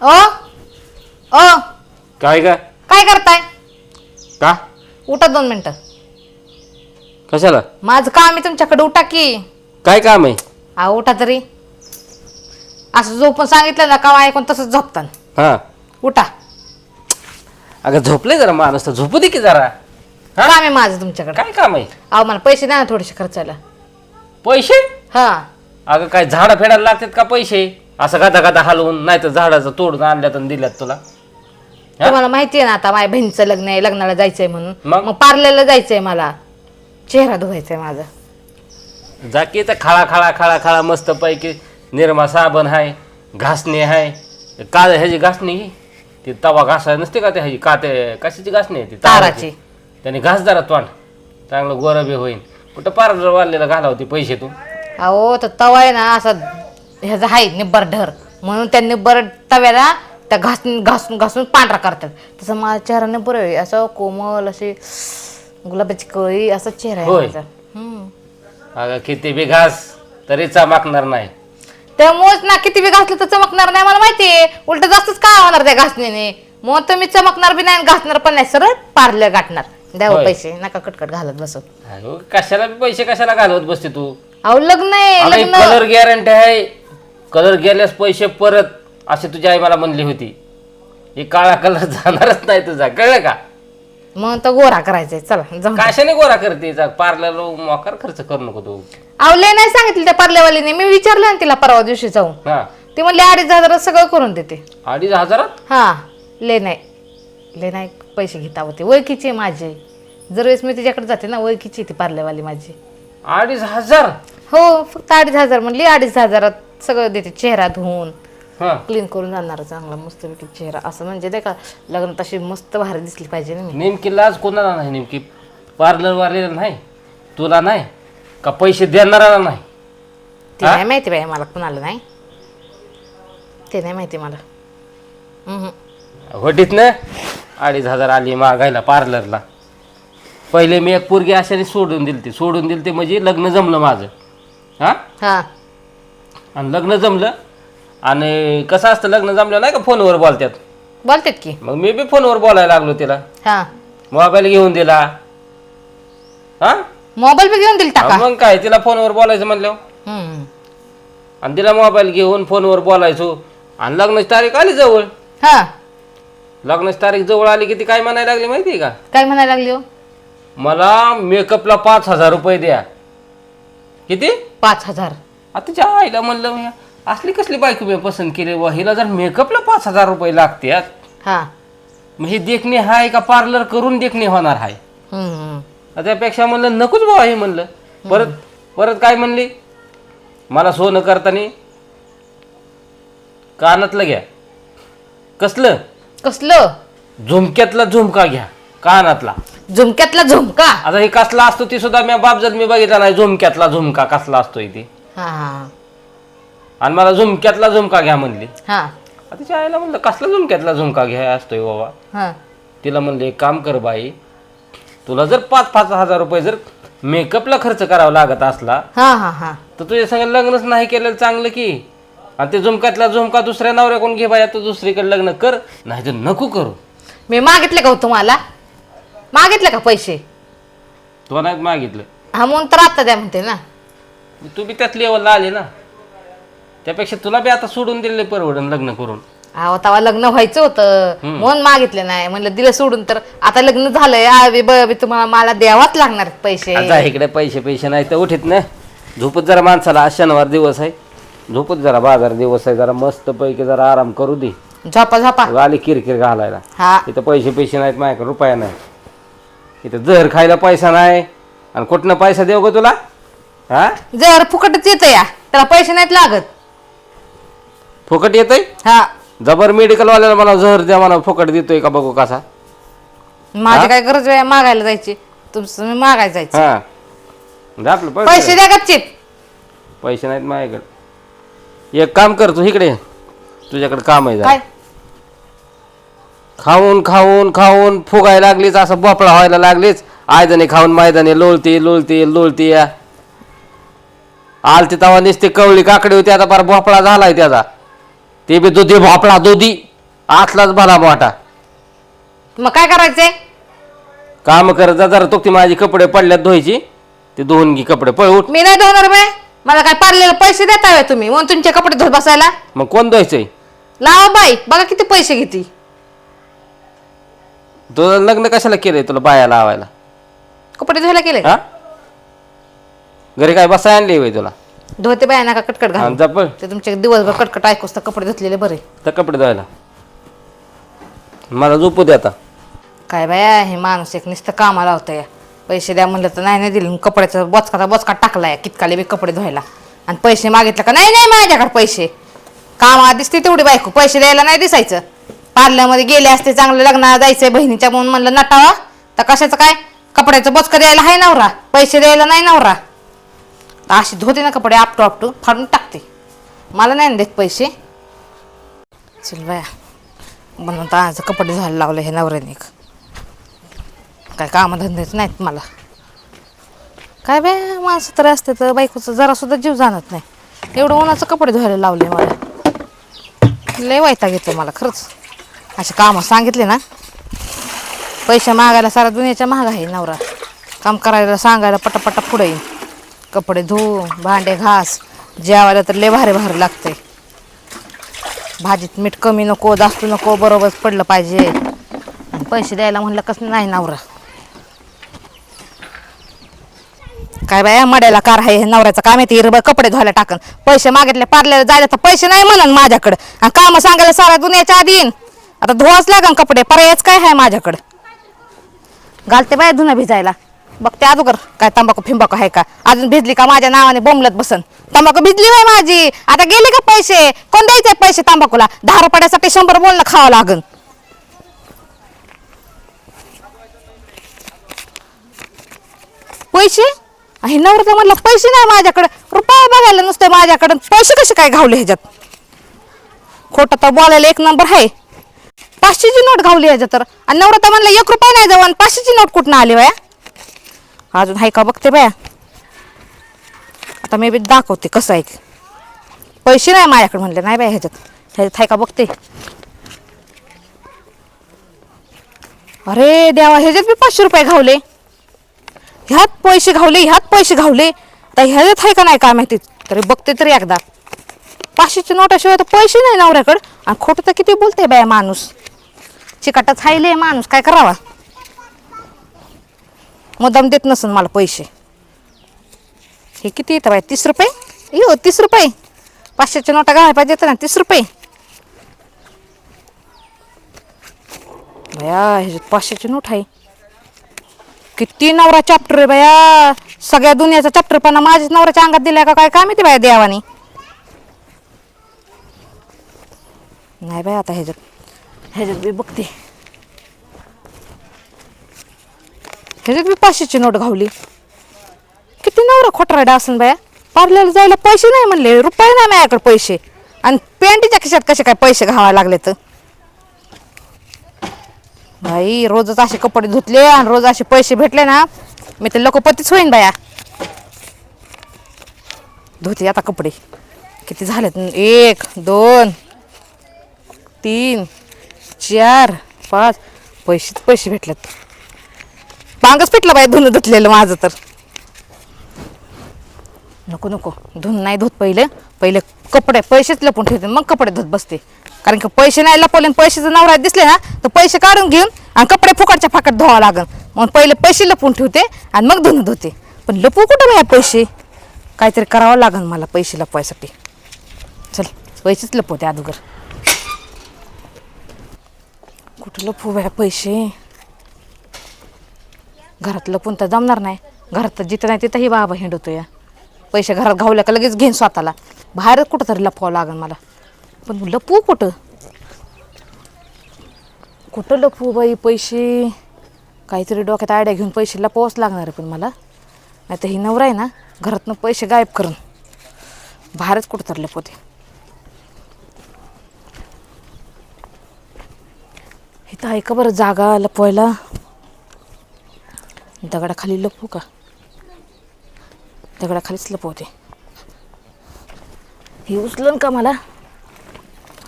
ओ ओ काय का काय करताय? का? उठा दोन मिनिटं. कशाला? माझं काम आहे तुमच्याकडे उठा की. काय काम आहे? हा उठा तरी. असं झोपून सांगितलं ना का ऐकून तसंच झोपतान. हा. उठा. अगं झोपले जरा माणूस तर. झोपू दे की जरा. हा? काम आहे माझं तुमच्याकडे. काय काम आहे? अहो मला पैसे द्या ना थोडेसे खर्चायला. पैसे? हा. अगं काय झाडं फेडायला लागतात का पैसे? असं गाता गाता हलवून नाही तर झाडाचं तोडून आणल्यात आणि दिल्यात तुला. हा? तुम्हाला माहिती आहे ना आता माझ्या बहिणीचं लग्न आहे लग्नाला जायचंय म्हणून. मग? मग पार्लरला जायचंय मला. चेहरा धुवायचाय माझा. जाकीचा खाळा खाळा खाळा खाळा मस्त पैकी निरमा साबण आहे घासणी आहे का ह्याची घासणी? ही ती तवा घासाय नसते का ते ह्याची? का ते कशाची घासणी आहे ती? ताराची. त्याने घास जरा तोंड. चांगलं गोरबी होईन. कुठं पार्लर वाढलेला घाला होती पैसे तू? अहो तर तवा आहे ना असा ह्याचा आहे निब्बर ढर. म्हणून त्या निब्बर तव्याला त्या घासून घासून घासून पांढरा करतात. तसं माझा चेहरा निब्बर आहे. असं कोमल अशी गुलाबाची कळी असा चेहरा आहे होय. माझा. हम्म. अगं किती बी घास तरी चमाकणार नाही. त्यामुळेच ना किती बी घासलं तर चमकणार नाही मला माहितीये उलट जास्तच काय होणार त्या घासणीने? मग तर मी चमकणार बी नाही आणि घासणार पण नाही. सरळ पार्लर गाठणार. द्यावं होय. पैसे. नका कटकट घालत बसत अगं, कशाला बी पैसे कशाला घालवत बसते तू? अहो लग्न आहे लग्न. कलर गॅरंटी आहे. कलर गेल्यास पैसे परत अशी तुझी आई मला म्हणली होती. हे काळा कलर जाणारच नाही तुझा कळलं का? मग तर गोरा करायचंय चला जाऊ कशाने गोरा करते? पार्लर मोकार खर्च करू नको तू. अहो लय नाही सांगितलं त्या पार्लेवालीने मी विचारलं ना तिला परवा दिवशी जाऊन. हा. ती म्हणली अडीच हजार सगळं करून देते. अडीच हजारात? हा. ले नाही. ले नाही पैसे घेता होते. ओळखीची आहे माझी जर वेळेस मी तिच्याकडे जाते ना ओळखीची आहे ती पार्लेवाली माझी. अडीच हजार? हो फक्त अडीच हजार म्हणली अडीच हजारात सगळं देते चेहरा धुवून. हा. क्लीन करून जाणार चांगला मस्तपैकी चेहरा. असं म्हणजे नाही का लग्न तशी मस्त भारी दिसली पाहिजे ना मी. नेमकी लाज कोणाला नाही नेमकी पार्लर वालेला नाही तुला नाही का पैसे देणारा नाही? ते हा? नाही माहिती बाई मला कुणाला नाही. ते नाही माहिती मला. हम्म. होटीत ना अडीच हजार आली मागायला पार्लरला. पहिले मी एक पोरगी अशाने सोडून दिलती. सोडून दिलती म्हणजे लग्न जमलं माझं. हा? हा. आणि लग्न जमलं. आणि कसं असतं लग्न जमलं नाही का फोनवर बोलतात. बोलतात की. मग मी बी फोनवर बोलायला लागलो तिला. हा. मोबाईल घेऊन दिला. हा? मोबाईल बी घेऊन दिल टाका मग काय तिला फोनवर बोलायचं म्हणलं. हम्म. आणि तिला मोबाईल घेऊन फोनवर बोलायचो. आणि लग्नाची तारीख आली जवळ. हा. लग्नाची तारीख जवळ आली की ती काय म्हणायला लागली माहिती आहे का? काय म्हणायला लागली हो? मला मेकअपला पाच हजार रुपये द्या. किती? पाच हजार. आता तिच्या आईला म्हणलं मी असली कसली बायको मी पसंत केली व हिला जर मेकअपला पाच हजार रुपये लागतात हा. मग हे देखणे हाय का पार्लर करून देखणे होणार हाय? हम्म. त्यापेक्षा म्हणलं नकोच बाबा हे म्हणलं. परत परत काय म्हणली? मला सोनं करताना कानातलं घ्या. कसलं? कसलं? झुमक्यातला झुमका घ्या कानातला. झुमक्यातला झुमका? आता हे कसला असतो ती सुद्धा मी बापजत मी बघितला नाही झुमक्यातला झुमका कसला असतो ती. हा हा. आणि मला झुमक्यातला झुमका घ्या म्हणली. हा. आता तिच्या आईला म्हणलं कसला झुमक्यातला झुमका घ्या असतोय बाबा. हा. तिला म्हणलं एक काम कर बाई तुला जर पाच पाच हजार रुपये जर मेकअपला खर्च करावा लागत असला हा हा हा. तर तुझ्या संग लग्नच नाही केलेलं चांगलं की. आणि ते झुमक्यातला झुमका दुसऱ्या नवऱ्याकडून घे बाया तू दुसरीकडे लग्न कर नाही तर नको करू. मी मागितले का हो तुम्हाला? मागितले का पैसे? तुला नाही मागितलं. हा म्हणून तर आता द्या म्हणते ना. तू बी त्याच लेवलला आली ना. त्यापेक्षा तुला बी आता सोडून दिले परवडन लग्न करून. अहो तेव्हा लग्न व्हायचं होतं. म्हणून मागितले नाही. म्हणलं दिलं सोडून तर आता लग्न झालंय. आवी बी तुम्हाला मला द्यावाच लागणार पैसे. आता इकडे पैसे पैसे नाही तर उठीत ना. झोपत जरा माणसाला. आज शनिवार दिवस आहे. झोपत जरा बाजार दिवस आहे. जरा मस्त पैकी जरा आराम करू दे. झोपा झोपा. आली किरकिर घालायला. हा. इथं पैसे पैसे नाहीत. माझ्याकडे रुपया नाही. इथं जहर खायला पैसा नाही. आणि कुठनं पैसा देऊ ग तुला? हा? जर फुकटच येतं या. त्याला पैसे नाहीत लागत. फुकट येतंय? हा. जबर मेडिकलवाल्याला मला जहर द्या मला फुकट देतोय का बघू कसा? माझी काय गरज आहे? मागायला जायची. तुमचं मी मागायला जायचं. हा. आपलं पैसे पैसे द्या गच्चीत पैसे नाहीत माझ्याकडे. एक काम कर तू इकडे ये. तुझ्याकडे काम आहे जरा. काय? खाऊन खाऊन खाऊन फुगायला लागलीच असं भोपळा व्हायला लागलीच. आयदने खाऊन मैदाने लोळती लोळती लोळती या. आलती तवा नुसती कवळी काकडी होती आता बार भोपळा झालाय त्याचा. ते बी दुधी भोपळा दुधी. आतलाच भला मोठा. मग काय करायचंय? काम करत जा जरा तो ती माझी कपडे पडल्यात धुवायची. ते धुवून घे कपडे पळ उठ. मी नाही धुणार बे. मला काय पारलेले पैसे देता होय तुम्ही? म्हणून तुमचे कपडे धुत बसायला. मग कोण धुवायचंय? लावा बाई बघा किती पैसे घेते. तुझं लग्न कशाला केलंय तुला बाया लावायला? कपडे धुवायला केले हा? घरी काय बसाय आणली होय तुला? धुवते बाया नका कटकट घाल. आणि जा पळ ते तुमचे दिवसभर कटकट ऐकूस तर कपडे धुतलेले बरे. तर कपडे धुवायला. मला झोपू दे आता. काय बाया हे माणूस एक नुसतं कामाला होतं या पैसे द्या म्हणलं तर नाही नाही दिले. कपड्याचा बोचकाचा बोचका टाकलाय कितकाले बी कपडे धुवायला. आणि पैसे मागितलं का? नाही नाही माझ्याकडे पैसे. कामा दिसते तेवढी बायको. पैसे द्यायला नाही दिसायचं. पार्लरमध्ये गेले असते चांगलं लग्नाला जायचंय बहिणीच्या म्हणून म्हणलं नटावा. तर कशाचं काय? कपड्याचं बोचका द्यायला आहे नवरा. पैसे द्यायला नाही नवरा. अशी धुते ना कपडे आपटू आपटू फाडून टाकते. मला नाही ना देत पैसे. चल बाया म्हणून तर आज कपडे धुवायला लावले हे नवऱ्याने एक. काय कामधंदेच नाहीत मला. काय बाय माणसं तर असते तर बायकोचं जरासुद्धा जीव जाणत नाही. एवढं उन्हाचं कपडे धुवायला लावले मला. लय वैताग येतो मला खरंच. असे कामं सांगितले ना. पैसे मागायला सारा दुनियाच्या महाग आहे नवरा. काम करायला सांगायला पटापटा पुढे येईल कपडे धु भांडे घास जेवायला तर लय भारी भारी लागते भाजीत मीठ कमी नको जास्त नको बरोबर पडलं पाहिजे. आणि पैसे द्यायला म्हणलं कसं नाही नवरा. काय बाया मड्याला कार आहे हे नवऱ्याचं काम येते हिरबं कपडे धुवायला टाकन. पैसे मागितले पार्ल्याला जायला तर पैसे नाही म्हणन माझ्याकडं. आणि काम सांगायला सारा दुनियाच्या आधी येईन. आता धुवाच लागन कपडे पर्यायच काय आहे माझ्याकडं? घालते बाया धुणं भिजायला. बघते अगोदर काय तंबाखू फिंबाखू आहे का? अजून भिजली का माझ्या नावाने बोंबलत बसन? तंबाखू भिजली होय माझी. आता गेले का पैसे? कोण द्यायचे पैसे तंबाखूला? दहा रुपयासाठी शंभर बोलणं खावं लागन. पैसे? हे नवरा म्हणलं पैसे नाही माझ्याकडे. रुपये बघायला नुसते माझ्याकडे. पैसे कसे काय घावले ह्याच्यात? खोटं तर बोलायला एक नंबर आहे. पाचशेची नोट घावली ह्याच्यात तर. आणि नवरा म्हणलं एक रुपया नाही जाऊ आणि पाचशेची नोट कुठं आली वया अजून आहे का बघते बाया? आता मी बी दाखवते कसं आहे. पैसे नाही माझ्याकडे म्हणले नाही बाय ह्याच्यात. ह्याच्यात हाय का बघते. अरे देवा ह्याच्यात बी पाचशे रुपये घावले. ह्यात पैसे घावले ह्यात पैसे घावले. तर ह्याच्यात आहे का नाही काय माहिती? तरी बघते तरी एकदा. पाचशेच्या नोटाशिवाय तर पैसे नाही नवऱ्याकडं. आणि खोटं तर किती बोलते बाया माणूस. चिकाटच हायले माणूस काय करावा? मुद्दाम देत नसन मला पैसे. हे किती येतं बाई? तीस रुपये? यो तीस रुपये. पाचशेच्या नोटा घालायला पाहिजे ना तीस रुपये. बया ह्याच्यात पाचशेची नोट आहे. किती नवरा चॅप्टर आहे बया सगळ्या दुनियाचा चॅप्टरपणा माझ्याच नवऱ्याच्या अंगात दिल्या का? काय काय माहिती बाया देवानी? नाही बाय आता ह्याच्यात ह्याच्यात बी बघते. ह्याच्यात मी पाचशेची नोट घावली. किती नवरा खोटराडा असून बाया. पार्लरला जायला पैसे नाही म्हणले रुपये नाही माझ्याकडे पैसे. आणि पॅन्टीच्या खिशात कसे काय पैसे घावायला लागले तर? भाई रोजच असे कपडे धुतले आणि रोज असे पैसे भेटले ना मी तर लोकपतीच होईन बाया. धुते आता कपडे. किती झालेत? एक दोन तीन चार पाच. पैसेच पैसे भेटलेत. पांगच पिटलं बाई धुणं धुतलेलं माझं तर. नको नको. धुन नाही धुत पहिले. पहिले कपडे पैसेच लपून ठेवते मग कपडे धुत बसते. कारण की पैसे नाही लपवले आणि पैसे जर नवरा दिसले ना तर पैसे काढून घेऊन आणि कपडे फुकटच्या फाकट धुवावं लागल मग पहिले पैसे लपून ठेवते आणि मग धुणं धुते. पण लपू कुठं बाया पैसे? काहीतरी करावं लागेल मला पैसे लपवायसाठी. चल पैसेच लपवते अगोदर. कुठं लपू बाया पैसे? घरातलं लपून तर जमणार नाही. घरात तर जिथं नाही तिथंही बाबा हिंडवतो या पैसे घरात घावल्या का लगेच घेईन स्वतःला. बाहेरच कुठं तरी लपवावं लागेल मला. पण लपवू कुठं? कुठं लपवू बाई पैसे? काहीतरी डोक्यात आयडिया घेऊन पैसे लपवावंच लागणार आहे पण मला. नाही तर ही नवरा आहे ना घरातनं पैसे गायब करून बाहेरच कुठं तरी लपवते इथं आहे का बरं जागा लपवायला? दगडाखाली लपवू का? दगडाखालीच लपवते. हे उचलन का मला?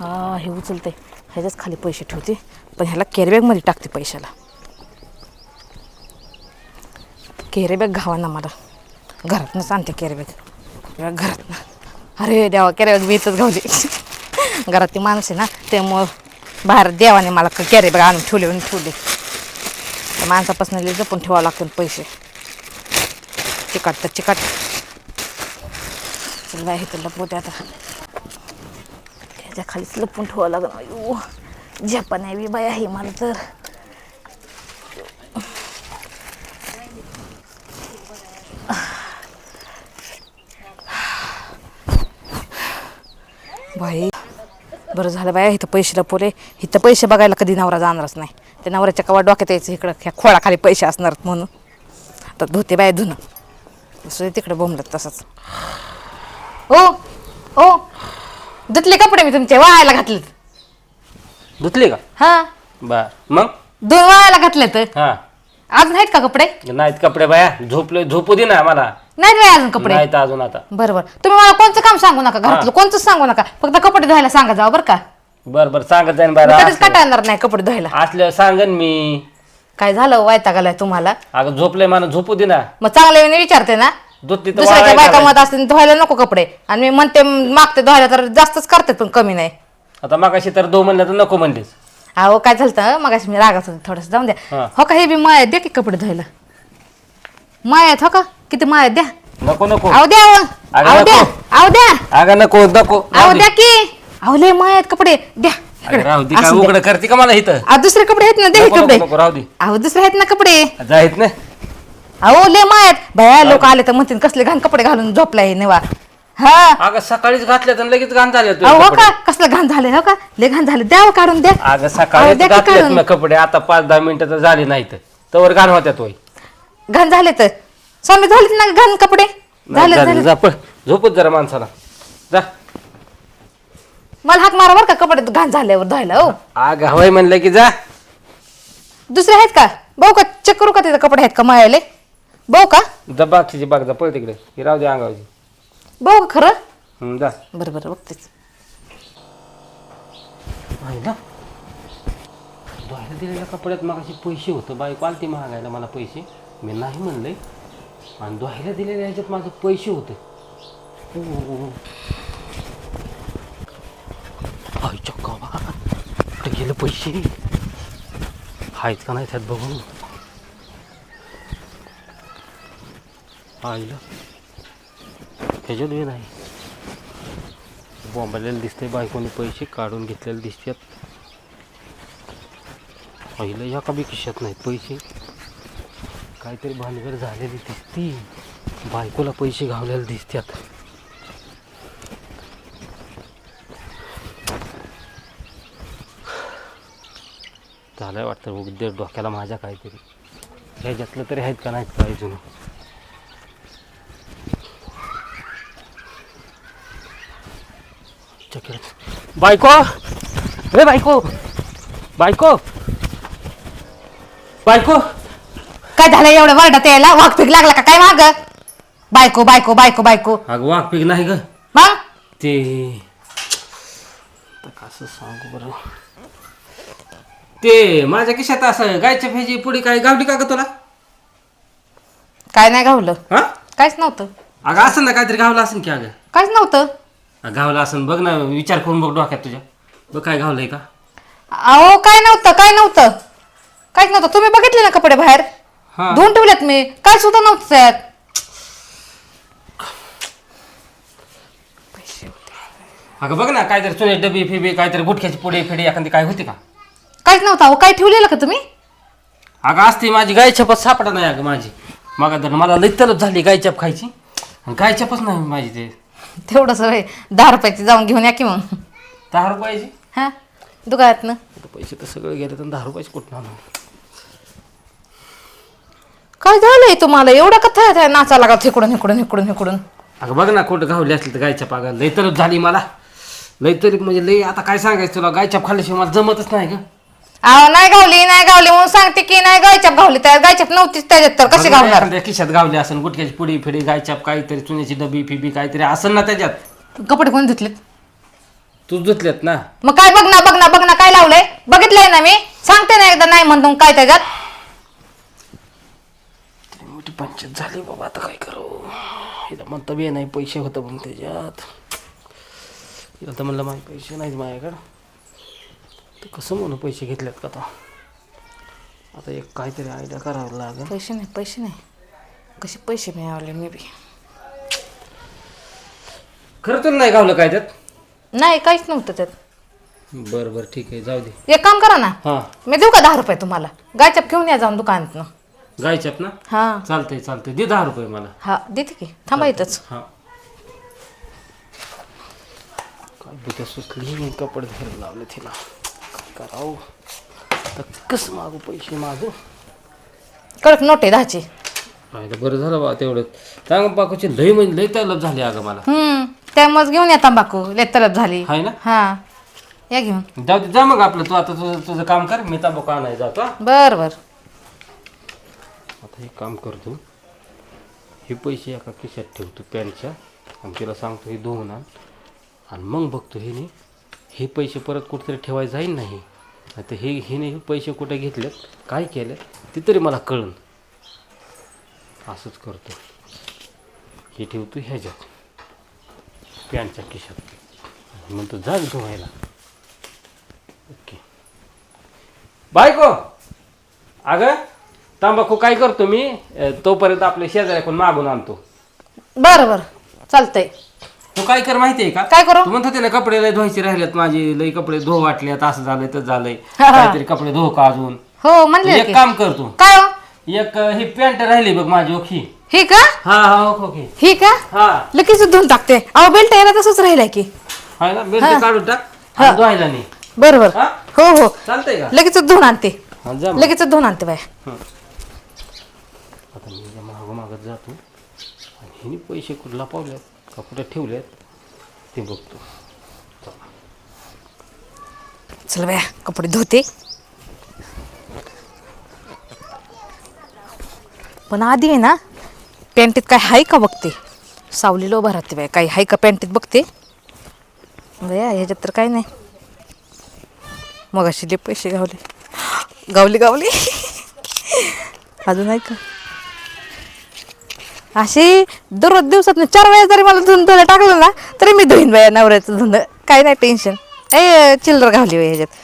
हा हे उचलते. ह्याच्याच खाली पैसे ठेवते. पण ह्याला कॅरीबॅगमध्ये टाकते पैशाला. कॅरीबॅग घावा ना मला. घरातनंच आणते कॅरीबॅग घरातनं. अरे देवा कॅरीबॅग मी इथंच घावली. घरात ती माणसं आहे ना त्यामुळं बाहेर देवाने मला कॅरीबॅग आणून ठेवले आणि ठेवले. माणसापासून लई जपून ठेवावं लागतील पैसे. चिकाट तर चिकाट. चला हे तर लपवते आता. त्याच्या खालीच लपून ठेवावं लागणार अयो जपान आहे बी बाय आहे मला तर. बाई बरं झालं बाया इथं पैसे लपवले. इथं पैसे बघायला कधी नवरा जाणारच नाही. त्या नवऱ्याच्या कवा डोक्यात यायचं इकडं ह्या खोळाखाली पैसे असणार म्हणून. आता धुते बाय धुणं. असं तिकडे बोंबलत तसंच. ओ ओ धुतले कपडे मी तुमचे वाळायला घातलेत. धुतली का? हा. बर. मग? दोन वाळायला घातलेत. हा. अजून आहेत का कपडे? नाहीत कपडे बाया. झोपले झोपू दे ना मला नाहीत बाई अजून कपडे. नाहीत अजून आता. बरं बरं. तुम्ही मला कोणतं काम सांगू नका घरातलं कोणतंच सांगू नका. फक्त कपडे धुवायला सांगा जावं बरं का. बर बर सांगत जाईन मी बारा कधीच कटाळणार नाही कपडे धुवायला. असल्यावर सांगन मी. काय झालं वायता गेलाय तुम्हाला? अगं झोपले मला झोपू दे ना. मग चांगले मी विचारते ना. दुसऱ्याच्या वाळायला बायका घालायची. मत असते धुवायला नको कपडे. आणि मी म्हणते मागते धुवायला तर जास्तच करते पण कमी नाही. आता मागाशी तर दो म्हणलं तर नको म्हणलीस. अहो काय झालं मग मी रागात होते थोडस जाऊन द्या. हा. हो का हे बी मायात द्या की कपडे धुवायला? मायात हो का? किती मायात द्या? नको नको. अहो द्या अहो. अगं अहो द्या. अहो द्या. अगं नको नको. अहो. द्या की. अहो लय मायात कपडे. द्या अगं राहू दे काय असू द्या. उघड करते का मला इथं? अहो दुसरे कपडे आहेत ना द्या हे नको, कपडे. नको, नको, राहू दे. अहो दुसरे आहेत ना कपडे. जाहीत ना. अहो लय मायात भया लोक आले तर म्हणतील कसले घाण कपडे घालून झोपलाय नेवा. हा. अगं सकाळीच घातल्या तर लगेच घाण झाले तुझे अहो हो कपडे. का? कसलं घाण झाले हो का? लय घाण झाले. द्या हो काढून द्या. अगं अहो, सकाळीच द्या की. ना कपडे. आता पाच दहा मिनिटं तर झाली नाहीत तवर घाण होत्या तोय. घाण झाले तर. स्वामी झालेत ना घाण कपडे? झाले झाले. झोपत जरा माणसाला. जा. मला हाक मारा बरं का कपडे घाण झाल्यावर धुवायला हो. अगं हवाय म्हणलं की जा. दुसरे आहेत का? भाऊ का चेक करू का तिथे कपडे आहेत का मायाले? भाऊ का? जा बाकीची बाग जा पळ तिकडे. ही राहू दे अंगावची भाऊ का खरं? जा. बरं बरं बघतेच. पाहिलं धुवायला दिलेल्या कपड्यात मग पैसे होतं. बायको आलती महागायला मला पैसे. मी नाही म्हणले आणि धुवायला दिलेल्या ह्याच्यात माझं पैसे होते. हाय चक्का बा. कुठे गेले पैसे. आहेत का नाही त्यात बघून. आईला ह्याच्यात बी नाही. बॉम्बलेलं दिसतंय बायकोने पैसे काढून घेतलेले दिसतात. पहिलं या का बी खिशात नाहीत पैसे? काहीतरी भानगड झालेली दिसती. बायकोला पैसे घावलेले दिसतात. झालंय वाटतं. उद्या डोक्याला माझ्या काहीतरी. ह्याच्यातलं तरी आहेत का नाहीत काय जुनं बायको! ए बायको! बायको! बायको! काय झालं एवढं वरडात यायला वाघ पीक लागला का? काय माग बायको बायको बायको बायको. अगं वाघ पीक नाही ग. मग? ते कसं सांगू बरं? ते माझ्या खिशात असं गायच्या फेजी पुढे काय गावली का ग तुला? काय नाही गावलं. हा? काहीच नव्हतं. अगं असं ना काहीतरी गावलं असेल की अगं. काहीच नव्हतं. अगं, गावलं असेल बघ ना विचार करून बघ डोक्यात तुझ्या. बघ काय गावलंय का? अहो काय नव्हतं काय नव्हतं. काहीच नव्हतं. तुम्ही बघितले ना कपडे बाहेर? हा. धुवून ठेवलेत मी. काय सुद्धा नव्हतं त्यात. अगं बघ ना काहीतरी चुने डबी फिबी काहीतरी गुटख्याची पुढे फिडे एखादी काय होती का? काहीच नव्हतं अहो काय ठेवलेलं का तुम्ही? अगं असते माझी गाय छपत सापडा नाही अगं माझी. मग तर मला लई तलप झाली गाय चप खायची. आणि गाय चपच नाही माझी ते. तेवढंच होय दहा रुपयाची जाऊन घेऊन या की मग. दहा रुपयाची? हा? दुकानातनं. पैसे तर सगळे गेले तर दहा रुपयाचे कुठं आणू? काय झालंय तुम्हाला? एवढा कथा आहे नाचा लागा इकडून इकडून इकडून इकडून अगं बघ ना कुठं गावली असली तर गायच्या पागा लई तलप झाली मला. लई तरी म्हणजे लई आता काय सांगायचं तुला? गायच्या खाल्ल्याशिवाय मला जमतच नाही ग. अहो नाही गावली नाही गावली म्हणून सांगते की नाही गायच्याप गावली त्या गायच्याप नव्हतीच त्याच्यात तर कशी गावणार? एखाद्या खिशात गावली असेल गुटक्याची पुडी फिडी गायच्या काहीतरी चुन्याची डबी फिबी काहीतरी असेल ना त्याच्यात. कपडे कोण धुतलेत? तू धुतल्यात ना. मग काय बघ ना बघ ना बघ ना काय लावलंय? बघितलंय ना मी. सांगते ना एकदा नाही म्हणतो काय त्याच्यात. मोठी पंचायत झाली बाबा आता काय करू? हिला म्हणता बी नाही पैसे होतं पण त्याच्यात. हिला तर म्हणलं माझे पैसे नाहीत माझ्याकडं. तर कसं म्हणून पैसे घेतलेत का आता आता एक काहीतरी आयडिया करावं लागेल. पैसे नाही पैसे नाही. कसे पैसे मिळवले मी बी. खरं तर नाही गावलं काय त्यात? नाही काहीच नव्हतं त्यात. बरं बरं ठीक आहे जाऊ दे. एक काम करा ना. हां. मी देऊ का दहा रुपये तुम्हाला? गायचप घेऊन या जाऊन दुकानातनं. गायच्यात ना? हा. चालतंय चालतंय. दे दहा रुपये मला. हा देते की. थांबा इथंच. हां. काय सुचली कपडे धरायला लावले तिला करावं आता कसं मागू पैसे मागू? कडक नोट आहे दहाची. पाहिलं बरं झालं बा तेवढं. सांग पाकूची लई म्हणजे लई तलब झाली अगं मला. हम्म त्यामुळेच घेऊन या तंबाखू. लय तलब झाली. हाय ना? हा. या घेऊन. जाऊ दे जा मग आपलं. तू आता तुझं तुझं काम कर. मी तांबाखू आणाय जातो हा. बर बर. आता एक काम करतो. हे पैसे एका खिशात ठेवतो पॅन्टच्या आणि तिला सांगतो हे दोन आण. आणि मग बघतो हे नाही. हे पैसे परत कुठेतरी ठेवायला जाईल नाही आता हे हिने हे पैसे कुठे घेतलेत? काय केलं? ते तरी मला कळन. असंच करतो. हे ठेवतो ह्याच्यात. पॅन्टच्या खिशात. म्हणतो जा धुवायला. ओके. बायको! अगं तंबाखू काय करतो मी? तोपर्यंत आपल्या शेजाऱ्याकडून मागून आणतो. बरं बरं. चालतंय. तू काय कर माहितीये का? काय करू? तू म्हणत होते ना कपडे लय धुवायचे राहिलेत माझे लय कपडे धुव वाटलेत असं झालंय तर झालंय. काहीतरी कपडे धुव का अजून? हो म्हणले एक. काम कर तू. काय हो? एक अ, ही पॅन्ट राहिली बघ माझी ओखी. ही का? हा हा ओख ओके ही का? हा. लगेच धुवून टाकते. अहो बेल्ट यायला तसंच राहिलाय की. हाय ना बेल्ट काढून टाक आणि धुवायला नाही बर बर हा? हो हो. चालतंय का? लगेच धुवून आणते. हा जा मग. लगेच धुवून आणते बाय. आता मी या मागं मागत जातो आणि हिने पैसे कुठे लपवलेत का कुठे ठेवले ते बघतो. चला. चल बाया कपडे धुते. पण आधी आहे ना पॅन्टीत काय हाय का बघते? सावलीला उभा राहते बाय काही हाय का पॅन्टीत बघते? बया ह्याच्यात तर काय नाही. मग अशी जे पैसे गावले. गावले गावली. अजून आहे का? अशी दररोज दिवसात चार वेळा जरी मला धुन टाकलं ना तरी मी धुईन बाया नवऱ्याचं धुणं काय नाही टेन्शन ए चिल्लर घावली बाई ह्याच्यात.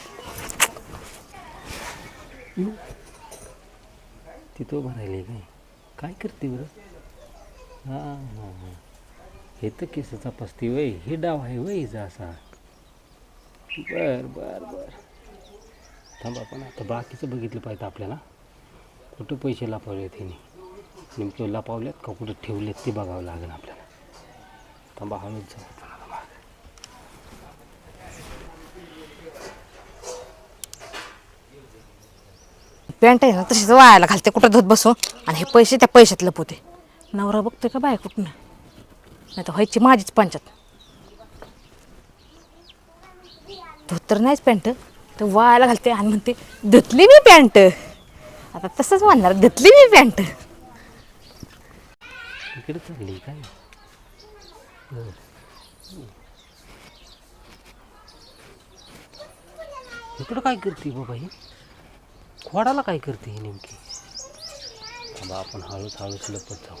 तिथं उभं राहिले काय काय करते बरं? हां हां हां. हे तर केस तपासते वय. हे डाव आहे वय हिचा असा. बर बर बर. थांबा पण आता बाकीचं बघितलं पाहिजे आपल्याला. कुठं पैसे लापवले तिने? नेमके लपवलेत का? कुठं ठेवलेत ते बघावं लागेल आपल्याला. थांबा हळूच जाऊ पॅन्ट आहे ना तशीच वाळायला घालते कुठं धुत बसू. आणि हे पैसे त्या पैशात लपवते. नवरा बघतोय का बाय कुठनं? नाही तर व्हायची माझीच पंचात. धुत तर नाहीच पॅन्ट. तर वायाला घालते आणि म्हणते धुतली मी पॅन्ट. आता तसंच म्हणणार धुतली मी पॅन्ट. इकडे चालली काय इकडं काय करते हो बाबा ही खोडाला काय करते ही नेमकी? थांबा आपण हळूच हळूच लपत जाऊ.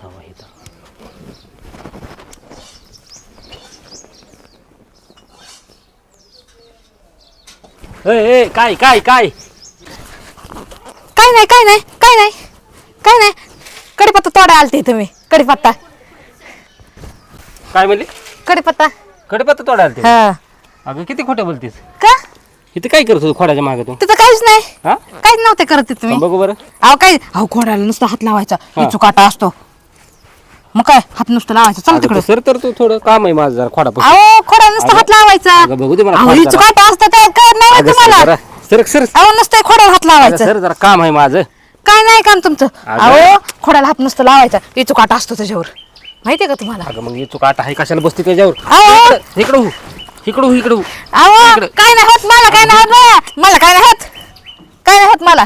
थांबा हे ए काय काय काय? काय नाही काय नाही काय नाही. काय नाही. कडीपत्ता तोडा आलते तुम्ही. कडीपत्ता काय म्हणली कडीपत्ता कडे तोडायला ते हा. अगं किती खोटं बोलतीस? का? इथं काय करतो तू खोडाच्या मागे तू? तिथं काहीच नाही. हा? काहीच नव्हते करत ते तुम्ही. बघू बरं. अहो काय? अहो घोड्याला नुसतं हात लावायचा. हा. इचू काटा असतो. मग काय? हात नुसतं लावायचा. चल तिकडे. सर तर तू थोडं काम आहे माझं जरा खोडा अहो खोड्या नुसतं हात लावायचा. अगं बघू दे मला अहो खोड इचू जरा. काटा असतं ते कळत नाही होत तुम्हाला. सरक सर अहो नुसतं खोड्याला हात लावायचं. सर जरा काम आहे माझं. काय नाही काम तुमचं? अगं. अहो खोड्याला हात नुसतं लावायचा. इचू काटा असतो त्याच्यावर. माहितीये का तुम्हाला? अगं मग तू काटा आहे कशाला बसते त्याच्यावर? अहो. इकडं हो. इकडं हो इकडं हो. अहो इकडे. काय नाही होत मला काय नाही होत बाया. मला काय नाही होत. काय नाही होत मला.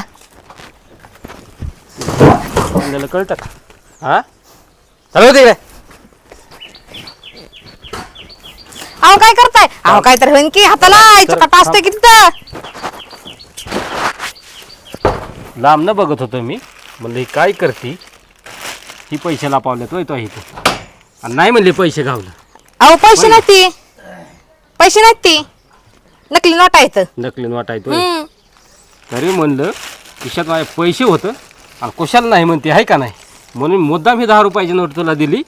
आपल्याला कळतं का? हा? चालू अहो काय करताय? अहो काय तर होईन की हाताला तर- काटा असते की तिथं? लांब न बघत होतो मी. म्हणलं ही काय करते? ही पैसे लापावल्यात होय तो इथे. आणि नाही म्हणले पैसे गावलं. अहो पैसे नाही ती पैसे नाहीत ती नकली नोट आहेत. नकली वाटायतो हम्म. तरी म्हणलं खिशात माझे पैसे होतं. आणि कशाला नाही म्हणते आहे का नाही? म्हणून मुद्दाम ही दहा रुपयाची नोट तुला दिली.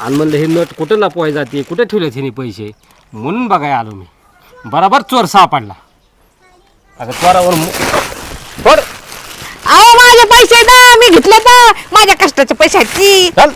आणि म्हणलं हे नोट कुठं लपवाय जाते? कुठे ठेवले हिने पैसे? म्हणून बघाय आलो मी. बराबर चोर सापडला अगं चोरावर मु- पड अहो माझे पैसे द्या मी घेतले तर. माझ्या कष्टाचे पैशाची आहेत चल.